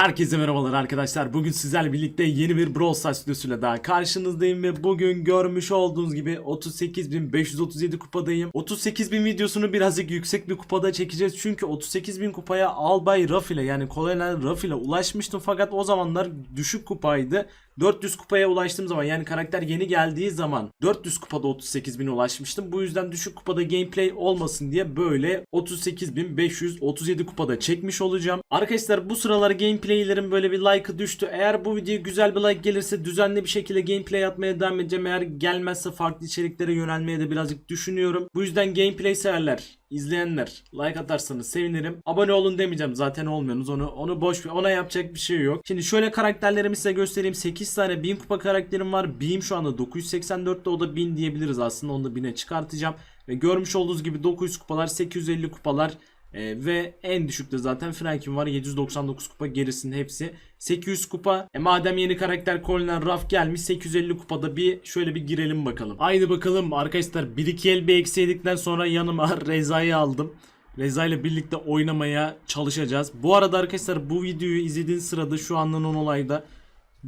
Herkese merhabalar arkadaşlar. Bugün sizlerle birlikte yeni bir Brawl Stars videosuyla daha karşınızdayım ve bugün görmüş olduğunuz gibi 38.537 kupadayım. 38.000 videosunu birazcık yüksek bir kupada çekeceğiz. Çünkü 38.000 kupaya Albay Ruff ile yani Colonel Ruff ile ulaşmıştım fakat o zamanlar düşük kupaydı. 400 kupaya ulaştığım zaman yani karakter yeni geldiği zaman 400 kupada 38.000'e ulaşmıştım. Bu yüzden düşük kupada gameplay olmasın diye böyle 38.537 kupada çekmiş olacağım. Arkadaşlar bu sıralar gameplaylerim böyle bir like'ı düştü. Eğer bu videoya güzel bir like gelirse düzenli bir şekilde gameplay atmaya devam edeceğim. Eğer gelmezse farklı içeriklere yönelmeye de birazcık düşünüyorum. Bu yüzden gameplay severler, izleyenler like atarsanız sevinirim. Abone olun demeyeceğim zaten olmuyorsunuz onu onu boş ver. Ona yapacak bir şey yok. Şimdi şöyle karakterlerimi size göstereyim. 8 tane 1000 kupa karakterim var. Beam şu anda 984'te o da 1000 diyebiliriz aslında. Onu da 1000'e çıkartacağım. Ve görmüş olduğunuz gibi 900 kupalar, 850 kupalar ee, ve en düşükte zaten Frank'in var. 799 kupa gerisinin hepsi. 800 kupa. E madem yeni karakter Colin Ruff gelmiş 850 kupada bir şöyle bir girelim bakalım. Haydi bakalım arkadaşlar 1-2 el bir eksiydikten sonra yanıma Reza'yı aldım. Reza ile birlikte oynamaya çalışacağız. Bu arada arkadaşlar bu videoyu izlediğiniz sırada şu andan olayda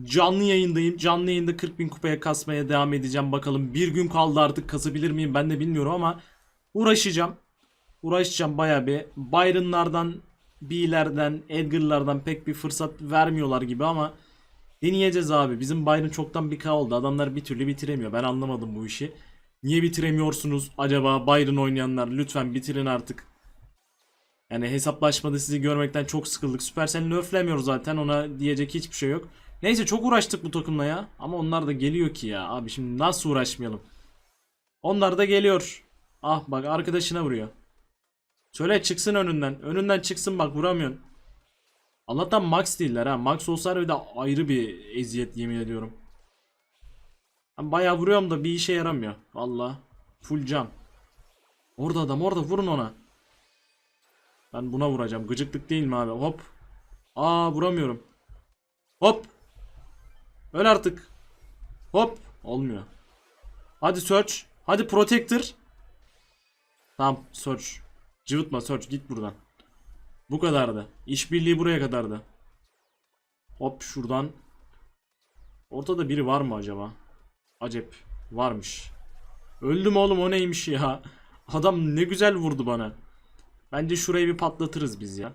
Canlı yayındayım. Canlı yayında 40 bin kupaya kasmaya devam edeceğim. Bakalım bir gün kaldı artık kasabilir miyim? Ben de bilmiyorum ama uğraşacağım uğraşacağım baya bir. Byron'lardan, B'lerden, Edgar'lardan pek bir fırsat vermiyorlar gibi ama deneyeceğiz abi. Bizim Byron çoktan bir K oldu. Adamlar bir türlü bitiremiyor. Ben anlamadım bu işi. Niye bitiremiyorsunuz acaba Byron oynayanlar? Lütfen bitirin artık. Yani hesaplaşmada sizi görmekten çok sıkıldık. Supercell nerflemiyor zaten ona diyecek hiçbir şey yok. Neyse çok uğraştık bu takımla ya. Ama onlar da geliyor ki ya. Abi şimdi nasıl uğraşmayalım? Onlar da geliyor. Ah bak arkadaşına vuruyor. Söyle çıksın önünden. Önünden çıksın bak vuramıyorsun. Allah'tan max değiller ha. Max olsa de ayrı bir eziyet yemin ediyorum. Ben bayağı vuruyorum da bir işe yaramıyor. Valla. Full cam. Orada adam orada vurun ona. Ben buna vuracağım. Gıcıklık değil mi abi? Hop. Aa vuramıyorum. Hop. Öl artık. Hop. Olmuyor. Hadi search. Hadi protector. Tamam search. Cıvıtma Search git buradan. Bu kadardı. İşbirliği buraya kadardı. Hop şuradan. Ortada biri var mı acaba? Acep. Varmış. Öldüm oğlum o neymiş ya. Adam ne güzel vurdu bana. Bence şurayı bir patlatırız biz ya.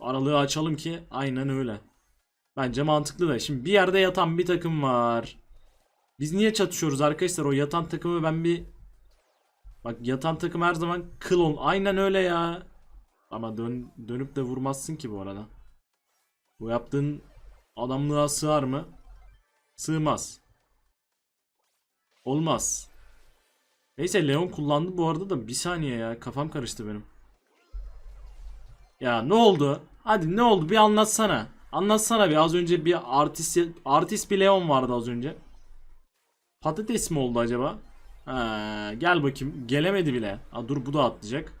Aralığı açalım ki aynen öyle. Bence mantıklı da. Şimdi bir yerde yatan bir takım var. Biz niye çatışıyoruz arkadaşlar? O yatan takımı ben bir Bak yatan takım her zaman klon. Aynen öyle ya. Ama dön, dönüp de vurmazsın ki bu arada. Bu yaptığın adamlığa sığar mı? Sığmaz. Olmaz. Neyse Leon kullandı bu arada da bir saniye ya kafam karıştı benim. Ya ne oldu? Hadi ne oldu bir anlatsana. Anlatsana bir az önce bir artist artist bir Leon vardı az önce. Patates mi oldu acaba? Ha, gel bakayım. Gelemedi bile. Ha, dur bu da atlayacak.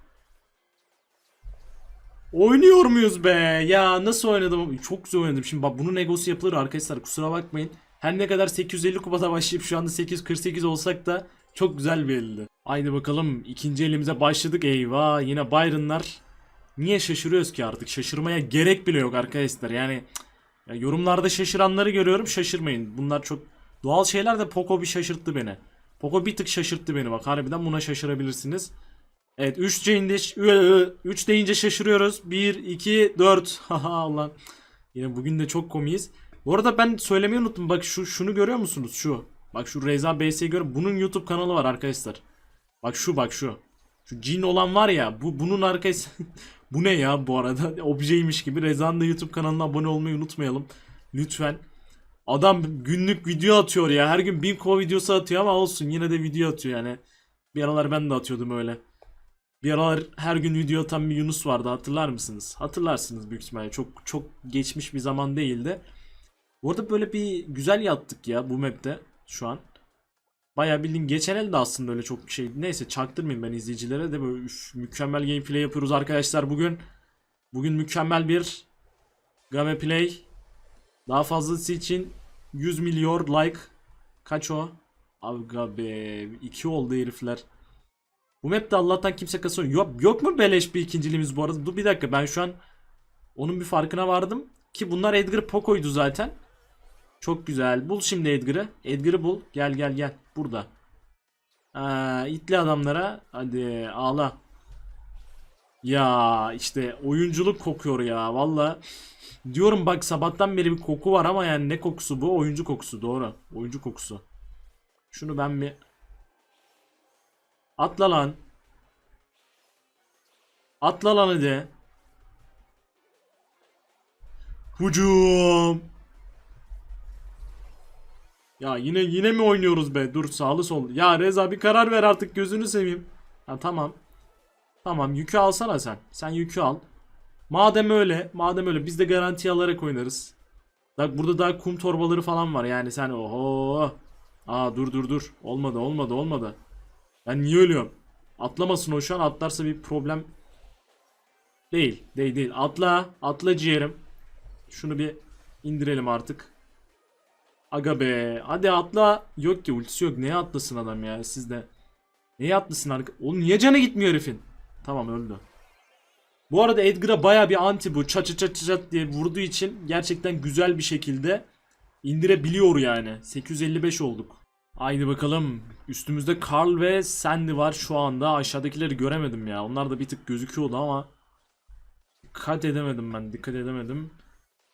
Oynuyor muyuz be? Ya nasıl oynadım? Çok güzel oynadım. Şimdi bak bunun egosu yapılır arkadaşlar. Kusura bakmayın. Her ne kadar 850 kupada başlayıp şu anda 848 olsak da çok güzel bir elde. Haydi bakalım ikinci elimize başladık. Eyvah yine Byron'lar. Niye şaşırıyoruz ki artık? Şaşırmaya gerek bile yok arkadaşlar. Yani ya yorumlarda şaşıranları görüyorum. Şaşırmayın. Bunlar çok doğal şeyler de Poco bir şaşırttı beni. Poco bir tık şaşırttı beni bak. Harbiden buna şaşırabilirsiniz. Evet 3 deyince 3 deyince şaşırıyoruz. 1 2 4. Haha ulan. Yine bugün de çok komiyiz. Bu arada ben söylemeyi unuttum. Bak şu şunu görüyor musunuz? Şu. Bak şu Reza BS'yi gör. Bunun YouTube kanalı var arkadaşlar. Bak şu bak şu. Şu cin olan var ya. Bu bunun arkası. bu ne ya bu arada? Objeymiş gibi. Reza'nın da YouTube kanalına abone olmayı unutmayalım. Lütfen. Adam günlük video atıyor ya. Her gün 1000 kova videosu atıyor ama olsun yine de video atıyor yani. Bir aralar ben de atıyordum öyle. Bir aralar her gün video atan bir Yunus vardı hatırlar mısınız? Hatırlarsınız büyük ihtimalle. Çok çok geçmiş bir zaman değildi. Bu arada böyle bir güzel yattık ya bu map'te şu an. Bayağı bildiğin geçen el de aslında öyle çok şey. Neyse çaktırmayayım ben izleyicilere de böyle üf, mükemmel gameplay yapıyoruz arkadaşlar bugün. Bugün mükemmel bir game play daha fazlası için 100 milyon like. Kaç o? Aga be. 2 oldu herifler. Bu map'te Allah'tan kimse kasıyor. Yok, yok mu beleş bir ikinciliğimiz bu arada? Dur bir dakika ben şu an onun bir farkına vardım. Ki bunlar Edgar Poco'ydu zaten. Çok güzel. Bul şimdi Edgar'ı. Edgar'ı bul. Gel gel gel. Burada. Aa, itli adamlara. Hadi ağla. Ya işte oyunculuk kokuyor ya. Valla. Diyorum bak sabahtan beri bir koku var ama yani ne kokusu bu? Oyuncu kokusu doğru. Oyuncu kokusu. Şunu ben bir Atla lan. Atla lan hadi. Hücum. Ya yine yine mi oynuyoruz be? Dur sağlı sol. Ya Reza bir karar ver artık gözünü seveyim. Ha tamam. Tamam yükü alsana sen. Sen yükü al. Madem öyle, madem öyle biz de garanti alarak oynarız. Bak burada daha kum torbaları falan var yani sen oho. Aa dur dur dur. Olmadı olmadı olmadı. Ben niye ölüyorum? Atlamasın o şu an atlarsa bir problem değil. Değil değil. Atla. Atla ciğerim. Şunu bir indirelim artık. Aga be. Hadi atla. Yok ki ultisi yok. Neye atlasın adam ya sizde. Neye atlasın? Oğlum niye canı gitmiyor herifin? Tamam öldü. Bu arada Edgar'a baya bir anti bu. Çat çat çat çat diye vurduğu için gerçekten güzel bir şekilde indirebiliyor yani. 855 olduk. Haydi bakalım. Üstümüzde Carl ve Sandy var şu anda. Aşağıdakileri göremedim ya. Onlar da bir tık gözüküyordu ama dikkat edemedim ben. Dikkat edemedim.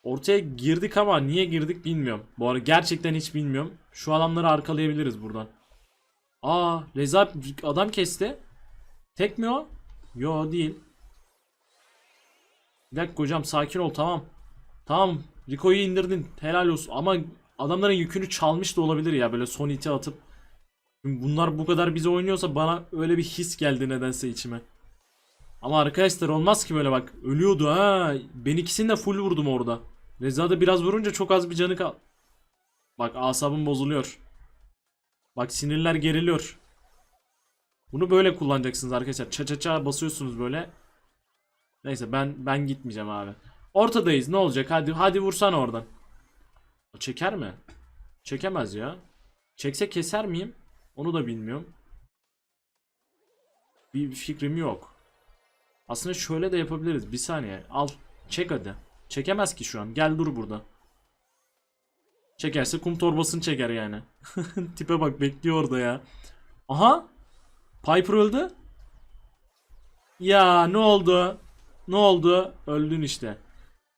Ortaya girdik ama niye girdik bilmiyorum. Bu arada gerçekten hiç bilmiyorum. Şu adamları arkalayabiliriz buradan. Aa, Reza adam kesti. Tek mi o? Yo değil. Bir dakika hocam sakin ol tamam. Tamam Rico'yu indirdin helal olsun ama adamların yükünü çalmış da olabilir ya böyle son iti atıp. Bunlar bu kadar bize oynuyorsa bana öyle bir his geldi nedense içime. Ama arkadaşlar olmaz ki böyle bak. Ölüyordu ha. Ben ikisini de full vurdum orada. Reza da biraz vurunca çok az bir canı kal. Bak asabım bozuluyor. Bak sinirler geriliyor. Bunu böyle kullanacaksınız arkadaşlar. Ça ça ça basıyorsunuz böyle. Neyse ben ben gitmeyeceğim abi. Ortadayız ne olacak? Hadi hadi vursana oradan. O çeker mi? Çekemez ya. Çekse keser miyim? Onu da bilmiyorum. Bir fikrim yok. Aslında şöyle de yapabiliriz. Bir saniye. Al. Çek hadi. Çekemez ki şu an. Gel dur burada. Çekerse kum torbasını çeker yani. Tipe bak bekliyor orada ya. Aha. Piper öldü. Ya ne oldu? Ne oldu? Öldün işte.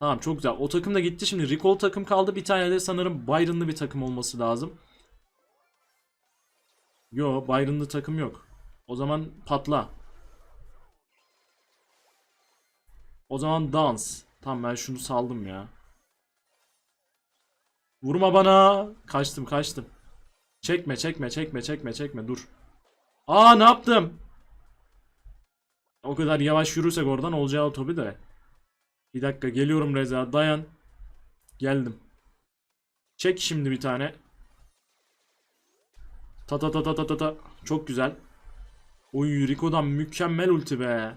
Tamam çok güzel. O takım da gitti. Şimdi Recall takım kaldı. Bir tane de sanırım Byron'lı bir takım olması lazım. Yo Byron'lı takım yok. O zaman patla. O zaman dans. Tamam ben şunu saldım ya. Vurma bana. Kaçtım kaçtım. Çekme çekme çekme çekme çekme dur. Aa ne yaptım? O kadar yavaş yürürsek oradan olacağı tabi de. Bir dakika geliyorum Reza dayan. Geldim. Çek şimdi bir tane. Ta ta ta ta ta ta ta. Çok güzel. Oy Rico'dan mükemmel ulti be.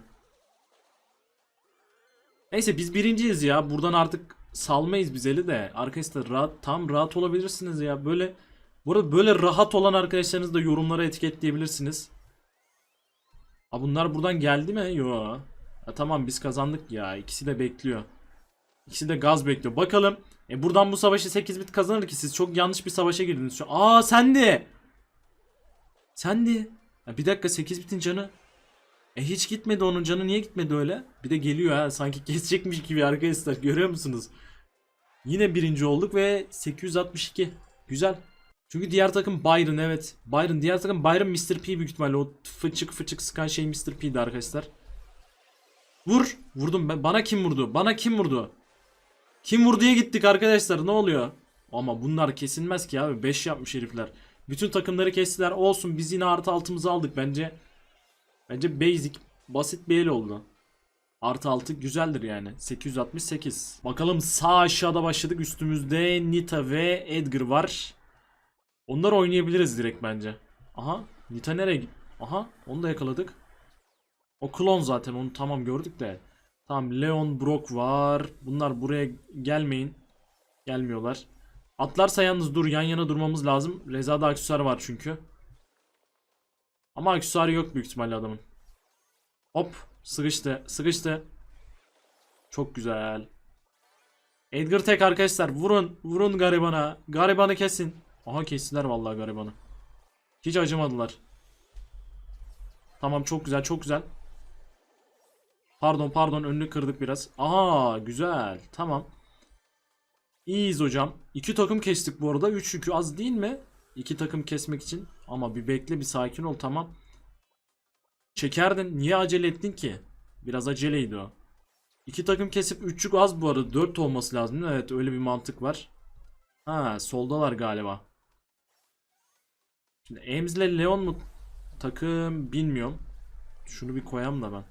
Neyse biz birinciyiz ya. Buradan artık salmayız biz eli de. Arkadaşlar rahat, tam rahat olabilirsiniz ya. Böyle burada böyle rahat olan arkadaşlarınızı da yorumlara etiketleyebilirsiniz. Aa, bunlar buradan geldi mi? Yo. Ya, tamam biz kazandık ya. İkisi de bekliyor. İkisi de gaz bekliyor. Bakalım. E buradan bu savaşı 8 bit kazanır ki siz çok yanlış bir savaşa girdiniz şu an. Aa sendi. Sendi. Ya, bir dakika 8 bitin canı. E hiç gitmedi onun canı niye gitmedi öyle? Bir de geliyor ha sanki kesecekmiş gibi arkadaşlar görüyor musunuz? Yine birinci olduk ve 862. Güzel. Çünkü diğer takım Byron evet. Byron diğer takım Byron Mr. P büyük ihtimalle o fıçık fıçık sıkan şey Mr. P'di arkadaşlar. Vur. Vurdum ben. Bana kim vurdu? Bana kim vurdu? Kim vurduya gittik arkadaşlar ne oluyor? Ama bunlar kesilmez ki abi. 5 yapmış herifler. Bütün takımları kestiler. Olsun biz yine artı altımızı aldık bence. Bence basic basit bir el oldu. Artı altı güzeldir yani. 868. Bakalım sağ aşağıda başladık. Üstümüzde Nita ve Edgar var. Onları oynayabiliriz direkt bence. Aha. Nita nereye? Aha. Onu da yakaladık. O klon zaten. Onu tamam gördük de. Tamam Leon Brock var. Bunlar buraya gelmeyin. Gelmiyorlar. Atlarsa yalnız dur yan yana durmamız lazım. Reza'da aksesuar var çünkü. Ama aksesuarı yok büyük ihtimalle adamın. Hop. Sıkıştı. Sıkıştı. Çok güzel. Edgar tek arkadaşlar vurun vurun garibana. Garibanı kesin. Aha kestiler vallahi garibanı. Hiç acımadılar. Tamam çok güzel çok güzel. Pardon pardon önünü kırdık biraz. Aha güzel tamam. İyiyiz hocam. İki takım kestik bu arada. Üç yükü az değil mi? İki takım kesmek için. Ama bir bekle bir sakin ol tamam. Çekerdin. Niye acele ettin ki? Biraz aceleydi o. İki takım kesip üç yük az bu arada. Dört olması lazım. Evet öyle bir mantık var. Ha soldalar galiba. Şimdi Ames ile Leon mu takım bilmiyorum. Şunu bir koyayım da ben.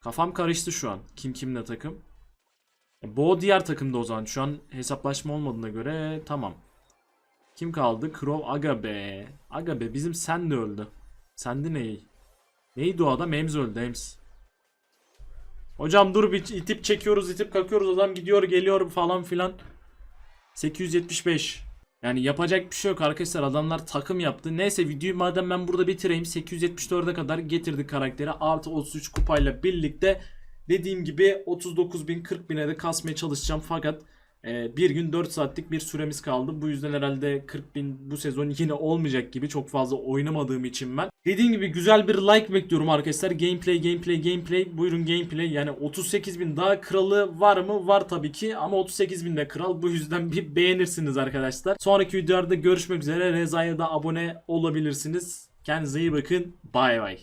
Kafam karıştı şu an. Kim kimle takım. Bo diğer takımda o zaman. Şu an hesaplaşma olmadığına göre tamam. Kim kaldı? Crow Aga be. Aga be bizim sen de öldü. Sende ney? Neydi o adam? Ems öldü Ems. Hocam dur bir itip çekiyoruz itip kalkıyoruz adam gidiyor geliyor falan filan. 875. Yani yapacak bir şey yok arkadaşlar. Adamlar takım yaptı. Neyse videoyu madem ben burada bitireyim. 874'e kadar getirdik karakteri. Artı 33 kupayla birlikte dediğim gibi 39.000 40.000'e de kasmaya çalışacağım. Fakat e, bir gün 4 saatlik bir süremiz kaldı. Bu yüzden herhalde 40.000 bu sezon yine olmayacak gibi çok fazla oynamadığım için ben. Dediğim gibi güzel bir like bekliyorum arkadaşlar. Gameplay, gameplay, gameplay. Buyurun gameplay. Yani 38.000 daha kralı var mı? Var tabii ki ama 38.000 de kral. Bu yüzden bir beğenirsiniz arkadaşlar. Sonraki videolarda görüşmek üzere. Reza'ya da abone olabilirsiniz. Kendinize iyi bakın. Bay bay.